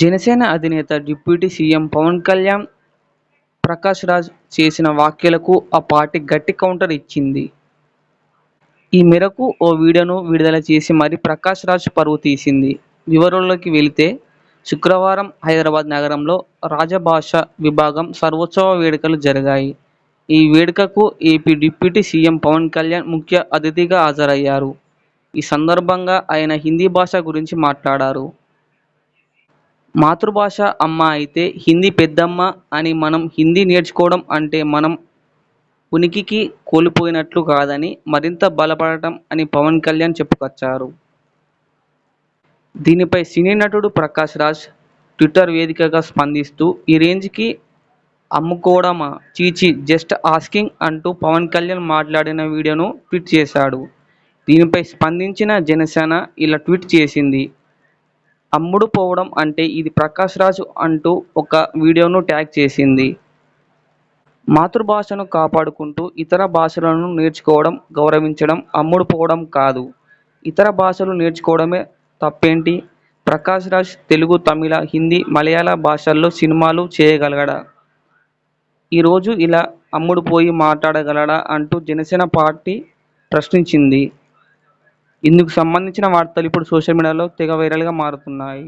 జనసేన అధినేత deputy CM Pawan Kalyan Prakash Raj చేసిన వ్యాఖ్యలకు ఆ పార్టీ గట్టి కౌంటర్ ఇచ్చింది. ఈ మేరకు ఓ వీడియోను విడుదల చేసి మరీ ప్రకాష్ రాజ్ పరువు తీసింది. వివరాల్లోకి వెళితే శుక్రవారం హైదరాబాద్ నగరంలో రాజభాష విభాగం సర్వోత్సవ వేడుకలు జరిగాయి. ఈ వేడుకకు AP deputy CM Pawan Kalyan ముఖ్య అతిథిగా హాజరయ్యారు. ఈ సందర్భంగా ఆయన హిందీ భాష గురించి మాట్లాడారు. మాతృభాష అమ్మ అయితే హిందీ పెద్దమ్మ అని మనం హిందీ నేర్చుకోవడం అంటే మనం ఉనికికి కోల్పోయినట్లు కాదని మరింత బలపడటం అని పవన్ కళ్యాణ్ చెప్పుకొచ్చారు. దీనిపై సినీ నటుడు ప్రకాష్ రాజ్ ట్విట్టర్ వేదికగా స్పందిస్తూ ఈ రేంజ్కి అమ్ముకోవడమా చీచి జస్ట్ ఆస్కింగ్ అంటూ పవన్ కళ్యాణ్ మాట్లాడిన వీడియోను ట్వీట్ చేశాడు. దీనిపై స్పందించిన జనసేన ఇలా ట్వీట్ చేసింది. అమ్ముడు పోవడం అంటే ఇది ప్రకాష్ రాజ్ అంటూ ఒక వీడియోను ట్యాగ్ చేసింది. మాతృభాషను కాపాడుకుంటూ ఇతర భాషలను నేర్చుకోవడం, గౌరవించడం అమ్ముడుపోవడం కాదు. ఇతర భాషలు నేర్చుకోవడమే తప్పేంటి? ప్రకాష్ రాజ్ తెలుగు, తమిళ, హిందీ, మలయాళ భాషల్లో సినిమాలు చేయగలగడా ఈరోజు ఇలా అమ్ముడుపోయి మాట్లాడగలడా అంటూ జనసేన పార్టీ ప్రశ్నించింది. ఇందుకు సంబంధించిన వార్తలు ఇప్పుడు సోషల్ మీడియాలో తెగ వైరల్గా మారుతున్నాయి.